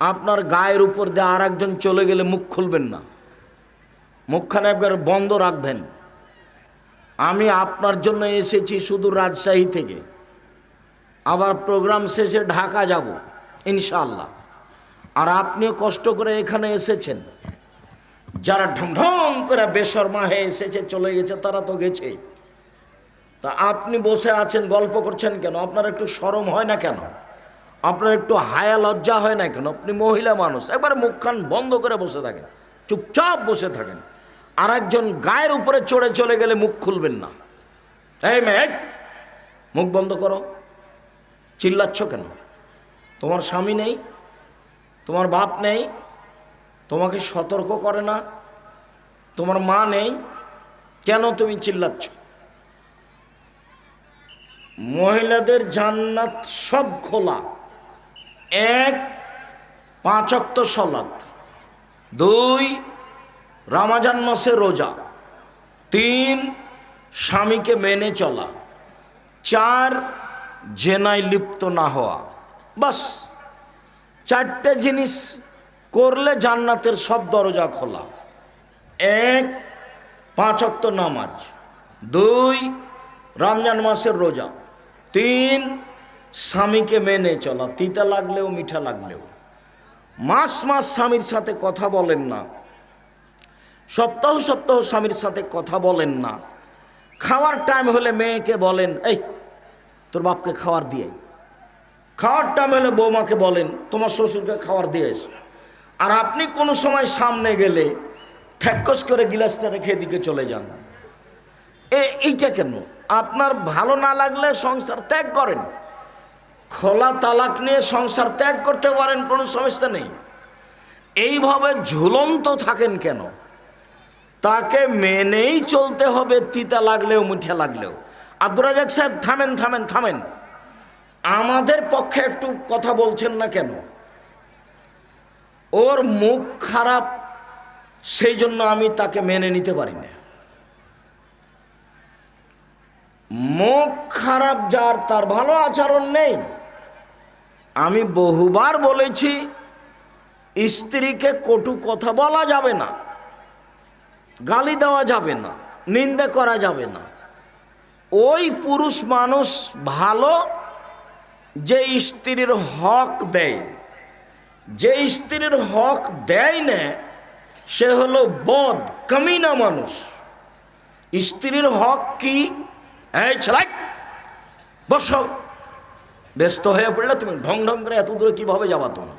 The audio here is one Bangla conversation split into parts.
আপনার গায়ের উপর দিয়ে আর একজন চলে গেলে মুখ খুলবেন না। মুখখানে একবার বন্ধ রাখবেন। আমি আপনার জন্য এসেছি শুধু রাজশাহী থেকে। আবার প্রোগ্রাম শেষে ঢাকা যাব ইনশাল্লাহ আর আপনিও কষ্ট করে এখানে এসেছেন। যারা ঢং করে বেশর্মা হয়ে এসেছে, চলে গেছে, তারা তো গেছে। তা আপনি বসে আছেন, গল্প করছেন কেন? আপনার একটু সরম হয় না কেন? আপনার একটু হায়া লজ্জা হয় না কেন? আপনি মহিলা মানুষ। একবার মুখখান বন্ধ করে বসে থাকেন। চুপচাপ বসে থাকেন। আর একজন গায়ের উপরে চড়ে চলে গেলে মুখ খুলবেন না। এই মেয়ে মুখ বন্ধ করো। চিল্লাচ্ছ কেন? তোমার স্বামী নেই, তোমার বাপ নেই, তোমাকে সতর্ক করে না, তোমার মা নেই, কেন তুমি চিল্লাচ্ছ? মহিলাদের জান্নাত সব খোলা। এক পাঁচক্ত সলাৎ দুই, রামাজান মাসে রোজা। তিন, স্বামীকে মেনে চলা। চার, জেনায় লিপ্ত না হওয়া। বাস। চারটে জিনিস করলে জান্নাতের সব দরজা খোলা। এক, পাঁচ অক্ত নামাজ। দুই, রমজান মাসের রোজা। তিন স্বামীকে মেনে চলা, তিতা লাগলেও মিঠা লাগলেও। মাস মাস স্বামীর সাথে কথা বলেন না। সপ্তাহ সপ্তাহ স্বামীর সাথে কথা বলেন না। খাওয়ার টাইম হলে মেয়েকে বলেন, এই, তোর বাপকে খাওয়ার দিয়ে খাওয়ার টাইম হলে বৌমাকে বলেন, তোমার শ্বশুরকে খাওয়ার দিয়ে এসো। আর আপনি কোনো সময় সামনে গেলে ঠ্যাক্কস করে গিলাসটা রেখে এদিকে চলে যান। এ, এইটা কেন? আপনার ভালো না লাগলে সংসার ত্যাগ করেন। খোলা তালাক নিয়ে সংসার ত্যাগ করতে পারেন, কোনো সমস্যা নেই। এইভাবে ঝুলন্ত থাকেন কেন? তাকে মেনেই চলতে হবে, তিতা লাগলেও, মিঠা লাগলেও। আব্দুর রাজাক সাহেব, থামেন থামেন থামেন। আমাদের পক্ষে একটু কথা বলছেন না কেন? ওর মুখ খারাপ, সেই জন্য আমি তাকে মেনে নিতে পারি না। মুখ খারাপ যার, তার ভালো আচরণ নেই। আমি বহুবার বলেছি, স্ত্রীকে কটু কথা বলা যাবে না, গালি দেওয়া যাবে না, নিন্দে করা যাবে না। ওই পুরুষ মানুষ ভালো যে স্ত্রীর হক দেয়। যে স্ত্রীর হক দেয় না, সে হলো বদ, কমিনা মানুষ। স্ত্রীর হক কি? ছেলাই বস। ব্যস্ত হয়ে পড়লে তুমি ঢং ঢং করে এত দূরে কীভাবে যাবা তুমি?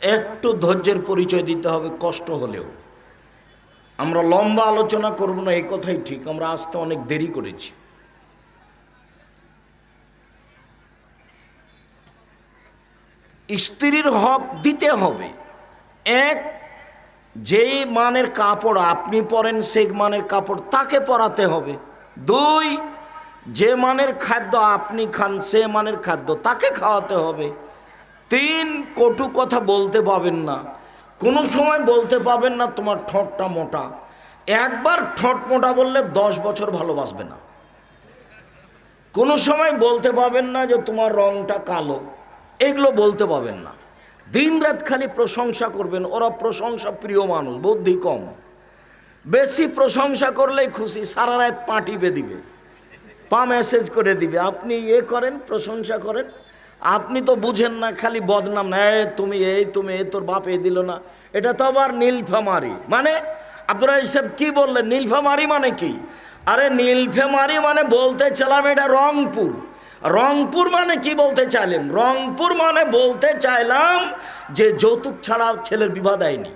একটু ধৈর্যের পরিচয় দিতে হবে, কষ্ট হলেও। আমরা লম্বা আলোচনা করব না, এই কথাই ঠিক। আমরা আসতে অনেক দেরি করেছি। স্ত্রীর হক দিতে হবে। এক, যেই মানের কাপড় আপনি পরেন, সেই মানের কাপড় তাকে পরাতে হবে। দুই, যে মানের খাদ্য আপনি খান, সে মানের খাদ্য তাকে খাওয়াতে হবে। তিন, কটু কথা বলতে পাবেন না। কোনো সময় বলতে পাবেন না তোমার ঠোঁটটা মোটা। একবার ঠোঁট মোটা বললে দশ বছর ভালোবাসবে না। কোনো সময় বলতে পাবেন না যে তোমার রংটা কালো। এগুলো বলতে পাবেন না। দিন রাত খালি প্রশংসা করবেন। ওরা প্রশংসা প্রিয় মানুষ, বুদ্ধি কম। বেশি প্রশংসা করলেই খুশি সারা রাত পা টিপে দিবে। পা মেসেজ করে দিবে আপনি এ করেন প্রশংসা করেন। আপনি তো বুঝেন না খালি বদনাম না "এ, তুমি এই তুমি এ তোর বাপ এই দিল না। এটা তো আবার নীলফামারি। মানে আব্দুল সাহেব কি বললেন? নীলফামারি মানে কি? আরে নীলফামারি মানে বলতে চালাম এটা রংপুর। রংপুর মানে কি বলতে চাইলেন? রংপুর মানে বলতে চাইলাম যে যৌতুক ছাড়া ছেলের বিবাহ দেয়নি।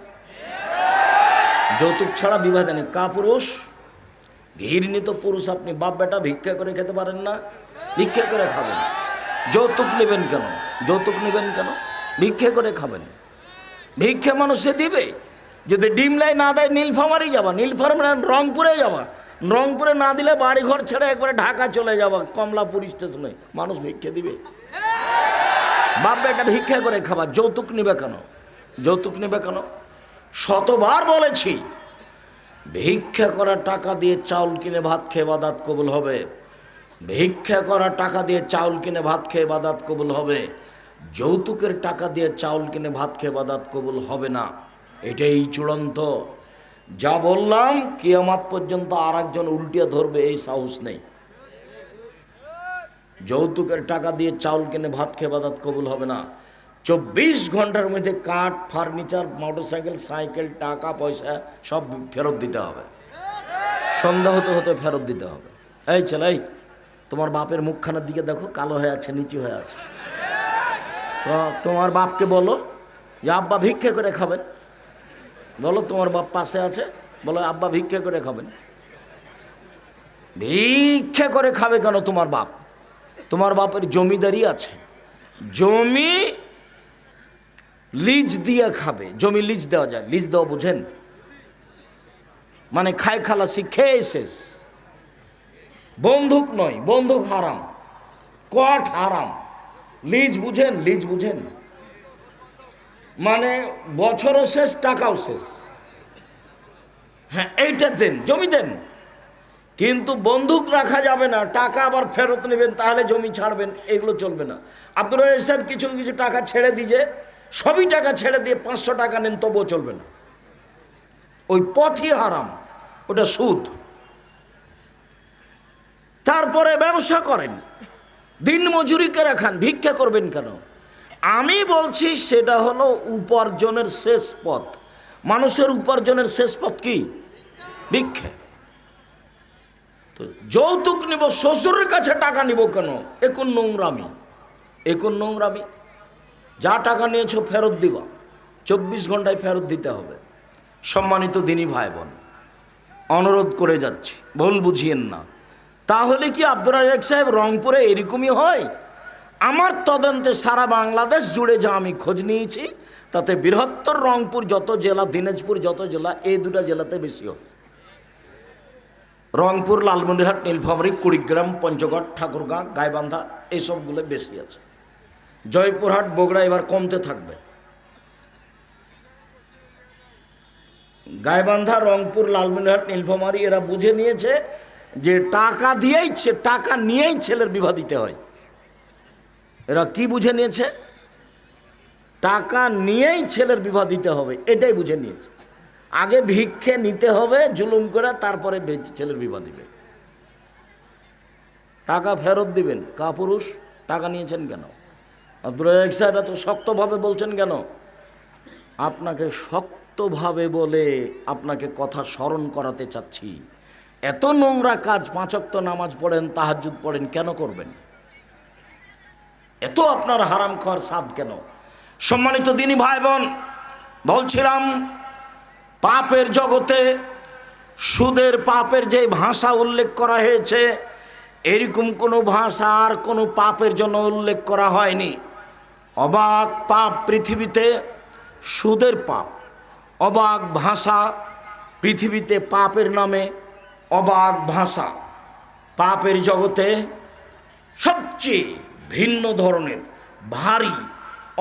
যৌতুক ছাড়া বিবাহ দেয়নি কা পুরুষ ঘৃণিত পুরুষ আপনি বাপ বেটা ভিক্ষা করে খেতে পারেন না, ভিক্ষা করে খাবেন। যৌতুক নেবেন কেন? যৌতুক নেবেন কেন? ভিক্ষা করে খাবেন। ভিক্ষা মানুষে দিবে। যদি ডিমলাই না দেয়, নীলফামারি যাবা, নীলফামারি রংপুরে যাবা। রংপুরে না দিলে বাড়ি ঘর ছেড়ে একবারে ঢাকা চলে যাবা, কমলাপুর স্টেশনে। মানুষ ভিক্ষা দিবে। বাপ বেটা ভিক্ষা করে খাবা, যৌতুক নিবে কেন? যৌতুক নেবে কেন? শতবার বলেছি, ভিক্ষা করা টাকা দিয়ে চাউল কিনে ভাত খেয়ে বাদাত কবুল হবে। ভিক্ষা করা টাকা দিয়ে চাউল কিনে ভাত খেয়ে বাদাত কবুল হবে। যৌতুকের টাকা দিয়ে চাউল কিনে ভাত খেয়ে বাদাত কবুল হবে না। এটাই চূড়ান্ত। যা বললাম, কিয়ামাত পর্যন্ত আর একজন উল্টিয়ে ধরবে, এই সাহস নেই। যৌতুকের টাকা দিয়ে চাউল কিনে ভাত খেয়ে বাদাত কবুল হবে না। চব্বিশ ঘণ্টার মধ্যে কাঠ, ফার্নিচার, মোটরসাইকেল, সাইকেল, টাকা, পয়সা সব ফেরত দিতে হবে। সন্ধ্যা হতে হতে ফেরত দিতে হবে। এই ছেলে তোমার বাপের মুখখানার দিকে দেখো, কালো হয়ে আছে, নিচু হয়ে আছে। তো তোমার বাপকে বলো, যে আব্বা ভিক্ষে করে খাবেন। বলো, তোমার বাপ পাশে আছে, বলো, আব্বা ভিক্ষে করে খাবেন। ভিক্ষে করে খাবে কেন তোমার বাপ? তোমার বাপের জমিদারি আছে। জমি লিজ দিয়ে খাবে, জমি লিজ দেওয়া যায়, লিজ দেওয়া বুঝেন? মানে খায় খালাসি খেয়ে শেষ। বন্দুক নয়, বন্দুক হারাম কট হারাম। লিজ বুঝেন লিজ বুঝেন। মানে বছরও শেষ, টাকাও শেষ। হ্যাঁ এইটা দেন, জমি দেন। কিন্তু বন্দুক রাখা যাবে না, টাকা আবার ফেরত নেবেন, তাহলে জমি ছাড়বেন, এগুলো চলবে না। রাজাক সাহেব কিছু কিছু টাকা ছেড়ে দিয়ে সবই টাকা ছেড়ে দিয়ে পাঁচশো টাকা নেন, তবুও চলবে না। ওই পথই হারাম, ওটা সুদ। তারপরে ব্যবসা করেন, দিন মজুরিকে রাখান ভিক্ষা করবেন কেন? আমি বলছি সেটা হলো উপার্জনের শেষ পথ। মানুষের উপার্জনের শেষ পথ কি? ভিক্ষা। তো যৌতুক নিব, শ্বশুরের কাছে টাকা নিব কেন? এখন নোংরামি এখন নোংরামি? যা টাকা নিয়েছো ফেরত দিবা। চব্বিশ ঘন্টায় ফেরত দিতে হবে। সম্মানিত দিনী ভাই বোন অনুরোধ করে যাচ্ছি, ভুল বুঝিয়েন না। তাহলে কি আব্দুর রাজাক সাহেব রংপুরে এরকমই হয়? আমার তদন্তে সারা বাংলাদেশ জুড়ে যা আমি খোঁজ নিয়েছি, তাতে বৃহত্তর রংপুর, যত জেলা, দিনাজপুর, যত জেলা, এই দুটা জেলাতে বেশি হয়। রংপুর, লালমনিরহাট, নীলফামারী, কুড়িগ্রাম, পঞ্চগড়, ঠাকুরগাঁ, গাইবান্ধা এইসবগুলো বেশি আছে। জয়পুরহাট, বগুড়া এবার কমতে থাকবে। গাইবান্ধা, রংপুর, লালমনিরহাট, নীলফামারী এরা বুঝে নিয়েছে যে টাকা দিয়েই টাকা নিয়েই ছেলের বিবাহ দিতে হয়। এরা কি বুঝে নিয়েছে? টাকা নিয়েই ছেলের বিবাহ দিতে হবে, এটাই বুঝে নিয়েছে। আগে ভিক্ষে নিতে হবে, জুলুম করে তারপরে ছেলের বিবাহ দিবে। টাকা ফেরত দিবেন, কাপুরুষ, টাকা নিয়েছেন কেন? আব্দুল রাজাক সাহেব এত শক্তভাবে বলছেন কেন? আপনাকে শক্তভাবে বলে আপনাকে কথা স্মরণ করাতে চাচ্ছি। এত নোংরা কাজ পাঁচক্ত নামাজ পড়েন তাহাজুদ পড়েন, কেন করবেন? এত আপনার হারাম খাওয়ার স্বাদ কেন? সম্মানিত দিনী ভাই বোন বলছিলাম, পাপের জগতে সুদের পাপের যে ভাষা উল্লেখ করা হয়েছে, এরকম কোনো ভাষা আর কোনো পাপের জন্য উল্লেখ করা হয়নি। অবাক পাপ পৃথিবীতে সুদের পাপ, অবাক ভাষা পৃথিবীতে পাপের নামে অবাক ভাষা। পাপের জগতে সবচেয়ে ভিন্ন ধরনের, ভারী,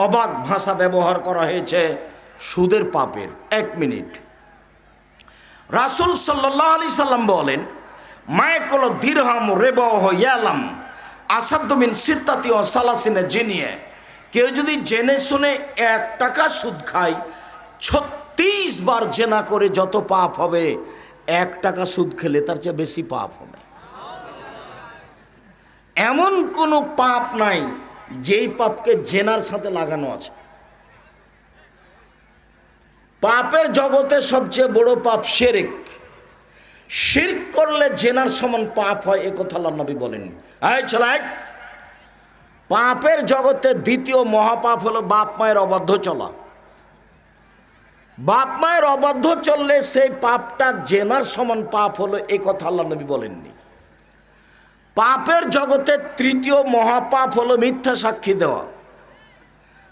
অবাক ভাষা ব্যবহার করা হয়েছে সুদের পাপের। এক মিনিট। রাসুল সাল্লাহ আলি সাল্লাম বলেন মায়কল দীর্হাম রেব ইয়ালাম আসাদ্দমিন সিদ্ধাতি ও সালাসিনে জেনিয়ে। কেউ যদি জেনে শুনে এক টাকা সুদ খায়, ছত্রিশ বার জেনা করে যত পাপ হবে, এক টাকা সুদ খেলে তার চেয়ে বেশি পাপ হবে। এমন কোনো পাপ নাই, যেই পাপকে জেনার সাথে লাগানো আছে। পাপের জগতে সবচেয়ে বড় পাপ শেরেক। শির করলে জেনার সমান পাপ হয়, এ কথা আল্লাহ নবী বলেন এই ছেলে পাপের জগতে দ্বিতীয় মহাপাপ হলো বাপ মায়ের অবাধ্য চলা। বাপ মায়ের অবাধ্য চললে সেই পাপটা জেনার সমান পাপ হলো এ কথা আল্লাহ নবী বলেননি। পাপের জগতে তৃতীয় মহাপাপ হলো মিথ্যা সাক্ষী দেওয়া।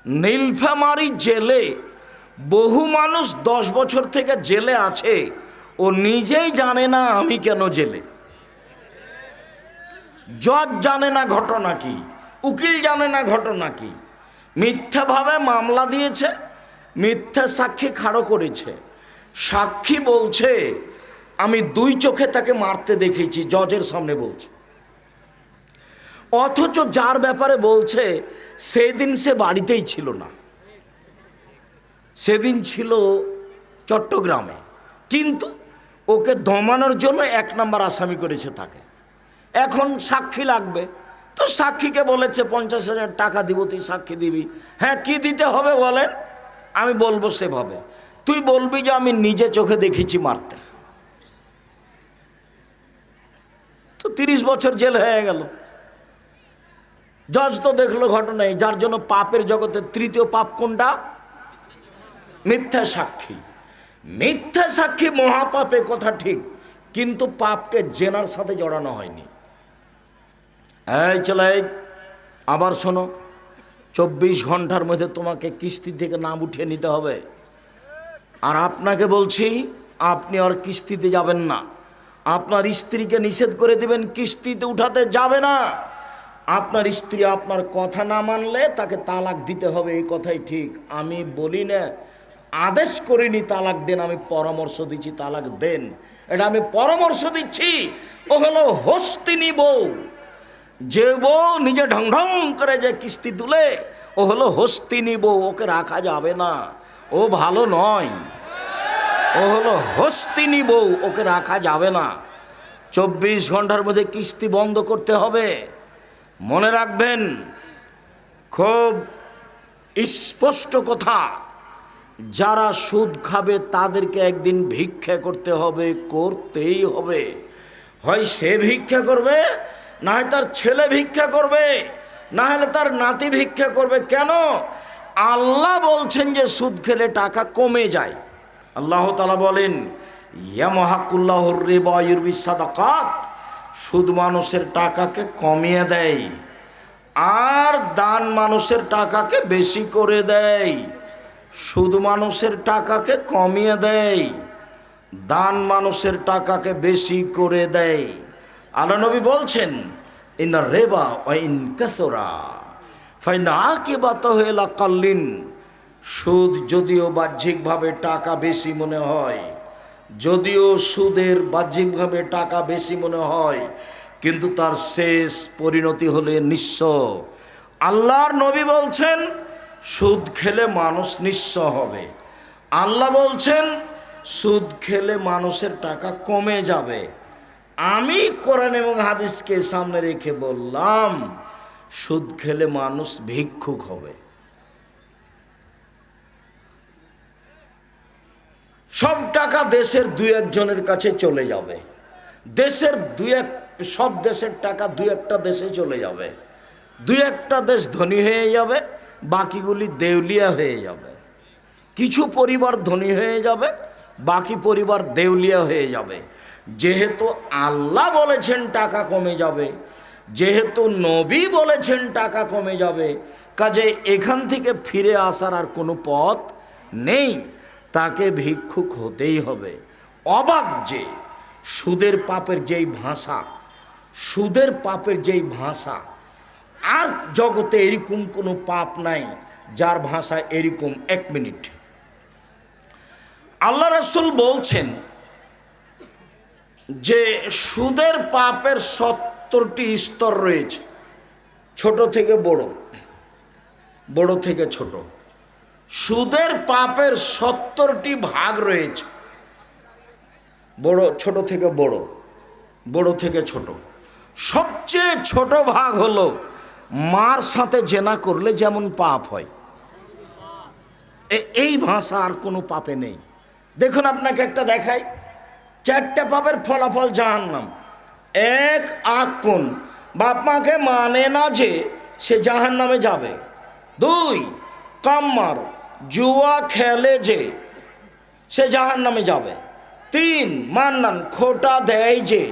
নীলফামারি জেলে বহু মানুষ দশ বছর থেকে জেলে আছে ও নিজেই জানে না আমি কেন জেলে। জজ জানে না ঘটনা কি। উকিল জানে না ঘটনা কি। মিথ্যাভাবে মামলা দিয়েছে, মিথ্যা সাক্ষী খাড়ো করেছে। সাক্ষী বলছে, আমি দুই চোখে তাকে মারতে দেখেছি জজের সামনে বলছে। অথচ যার ব্যাপারে বলছে, সেদিন সে বাড়িতেই ছিল না। সেদিন ছিল চট্টগ্রামে। কিন্তু ওকে দমানোর জন্য এক নম্বর আসামি করেছে তাকে। এখন সাক্ষী লাগবে। তো সাক্ষীকে বলেছে, পঞ্চাশ হাজার টাকা দিব, তুই সাক্ষী দিবি। হ্যাঁ কি দিতে হবে বলেন? আমি বলব সেভাবে। তুই বলবি যে, আমি নিজে চোখে দেখেছি মারতে। তো তিরিশ বছর জেল হয়ে গেল। জজ তো দেখল ঘটনায় যার জন্য পাপের জগতে তৃতীয় পাপ কোনটা? মিথ্যা সাক্ষী। মিথ্যা সাক্ষী মহাপাপে কথা ঠিক, কিন্তু পাপকে জেনার সাথে জড়ানো হয়নি। এই চলাই আবার শোনো, চব্বিশ ঘণ্টার মধ্যে তোমাকে কিস্তি থেকে নাম উঠিয়ে নিতে হবে। আর আপনাকে বলছি, আপনি আর কিস্তিতে যাবেন না। আপনার স্ত্রীকে নিষেধ করে দিবেন, কিস্তিতে উঠাতে যাবে না। আপনার স্ত্রী আপনার কথা না মানলে তাকে তালাক দিতে হবে, এই কথাই ঠিক। আমি বলি না, আদেশ করিনি তালাক দেন, আমি পরামর্শ দিচ্ছি, তালাক দেন। এটা আমি পরামর্শ দিচ্ছি, ও হলো হস্তিনী বউ। যে বউ নিজে ঢং ঢং করে যে কিস্তি তুলে, ও হলো হস্তিনী বউ ওকে রাখা যাবে না। ও ভালো নয়। ও হলো হস্তিনী বউ ওকে রাখা যাবে না। চব্বিশ ঘণ্টার মধ্যে কিস্তি বন্ধ করতে হবে। মনে রাখবেন, খুব স্পষ্ট কথা, যারা সুদ খাবে তাদেরকে একদিন ভিক্ষা করতে হবে, করতেই হবে। হয় সে ভিক্ষা করবে না হয় তার ছেলে ভিক্ষা করবে না হলে তার নাতি ভিক্ষা করবে। কেন? আল্লাহ বলছেন যে সুদ খেলে টাকা কমে যায়। আল্লাহ তালা বলেন ইয়ামহাকুল্লাহর বিসাদাকাত সুদ মানুষের টাকাকে কমিয়ে দেয়, আর দান মানুষের টাকাকে বেশি করে দেয়, সুদ মানুষের টাকাকে কমিয়ে দেয়, দান মানুষের টাকাকে বেশি করে দেয়। আল্লাহ নবী বলছেন ইন রেবা ইন কাসরা ফাইনা আকে বাত হইলা কাল্লিন, সুদ যদিও বাহ্যিকভাবে টাকা বেশি মনে হয়, যদিও সুদের বাহ্যিকভাবে টাকা বেশি মনে হয়, কিন্তু তার শেষ পরিণতি হলে নিঃস্ব। আল্লাহর নবী বলছেন, সুদ খেলে মানুষ নিঃস্ব হবে। আল্লাহ বলছেন, সুদ খেলে মানুষের টাকা কমে যাবে। আমি কোরআন এবং হাদিসকে সামনে রেখে বললাম, সুদ খেলে মানুষ ভিক্ষুক হবে। সব টাকা দেশের দুই একজনের কাছে চলে যাবে। দেশের দুই এক, সব দেশের টাকা দুই একটা দেশে চলে যাবে। দুই একটা দেশ ধনী হয়ে যাবে, বাকিগুলি দেউলিয়া হয়ে যাবে। কিছু পরিবার ধনী হয়ে যাবে, বাকি পরিবার দেউলিয়া হয়ে যাবে। যেহেতু আল্লাহ বলেছেন টাকা কমে যাবে, যেহেতু নবী বলেছেন টাকা কমে যাবে, কাজে এখান থেকে ফিরে আসার আর কোনো পথ নেই। তাকে ভিক্ষুক হতেই হবে। অবাক যে সুদের পাপের যেই ভাষা, সুদের পাপের যেই ভাষা, আর জগতে এরকম কোনো পাপ নাই যার ভাষা এরকম এক মিনিট। আল্লাহ রসুল বলছেন যে সুদের পাপের সত্তরটি স্তর রয়েছে, ছোট থেকে বড় বড় থেকে ছোট, সুদের পাপের সত্তরটি ভাগ রয়েছে, বড়, ছোট থেকে বড় বড় থেকে ছোট। সবচেয়ে ছোট ভাগ হলো মার সাথে জেনা করলে যেমন পাপ হয়। এই ভাষা আর কোনো পাপে নেই। দেখুন আপনাকে একটা দেখাই। চারটা পাপের ফলাফল জাহান্নাম। এক আখ কোন, বাপ মাকে মানে না যে সে জাহান নামে যাবে। দুই কাম্মার জুয়া খেলে যে সে জাহান নামে যাবে। তিন, মান্নান খোটা দেয় যে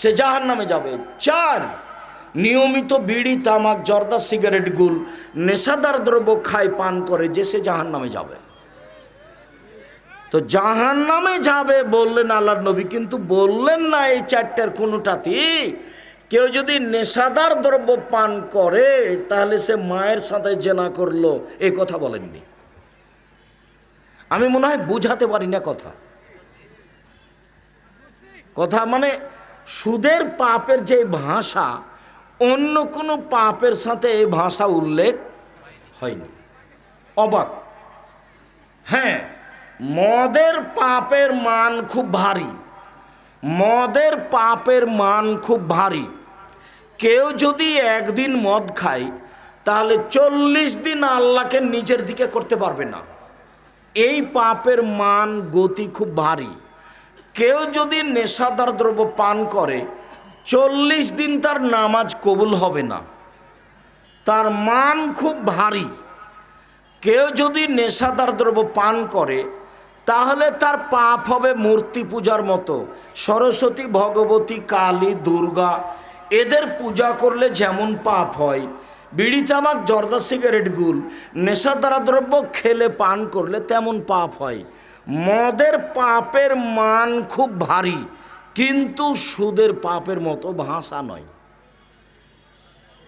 সে জাহান নামে যাবে। চার, নিয়মিত বিড়ি, তামাক, জর্দা, সিগারেট, গুল, নেশাদার দ্রব্য খায়, পান করে যে সে জাহান নামে যাবে। তো জাহান নামে যাবে বললেন আল্লাহ নবী, কিন্তু বললেন না এই চারটার কোনোটাতেই। কেউ যদি নেশাদার দ্রব্য পান করে, তাহলে সে মায়ের সাথে জেনা করল। এই কথা বলেননি। আমি মনে হয় বুঝাতে পারি না কথা। কথা মানে সুদের পাপের যে ভাষা, অন্য কোনো পাপের সাথে এই ভাষা উল্লেখ হয়নি। অবাক। হ্যাঁ মদের পাপের মান খুব ভারী। মদের পাপের মান খুব ভারী। কেউ যদি একদিন মদ খায়, তাহলে চল্লিশ দিন আল্লাহকে নিজের দিকে করতে পারবে না। এই পাপের মান, গতি খুব ভারী। কেউ যদি নেশাদার দ্রব্য পান করে, চল্লিশ দিন তার নামাজ কবুল হবে না। তার মান খুব ভারী। কেউ যদি নেশাদার দ্রব্য পান করে তাহলে তার পাপ হবে মূর্তি পূজার মতো। সরস্বতী, ভগবতী, কালী, দুর্গা, এদের পূজা করলে যেমন পাপ হয়। বিড়ি, তামাক, জর্দা, সিগারেট, গুল নেশাদারা দ্রব্য খেলে, পান করলে তেমন পাপ হয়। মদের পাপের মান খুব ভারী, কিন্তু সুদের পাপের মতো ভাষা নয়।